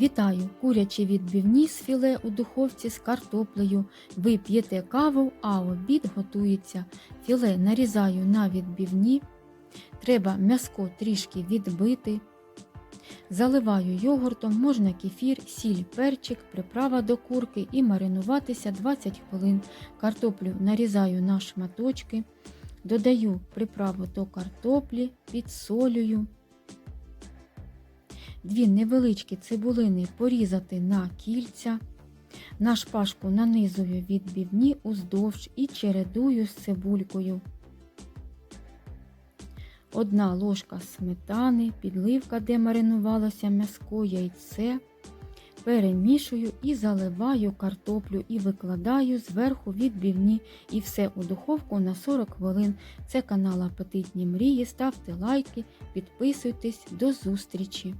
Вітаю! Курячі відбивні з філе у духовці з картоплею. Ви п'єте каву, а обід готується. Філе нарізаю на відбивні. Треба м'яско трішки відбити. Заливаю йогуртом, можна кефір, сіль, перчик, приправа до курки і маринуватися 20 хвилин. Картоплю нарізаю на шматочки, додаю приправу до картоплі, підсолюю. Дві невеличкі цибулини порізати на кільця. На шпажку нанизую відбивні уздовж і чередую з цибулькою. Одна ложка сметани, підливка, де маринувалося м'яско, яйце. Перемішую і заливаю картоплю і викладаю зверху відбивні і все у духовку на 40 хвилин. Це канал Апетитні мрії. Ставте лайки, підписуйтесь. До зустрічі!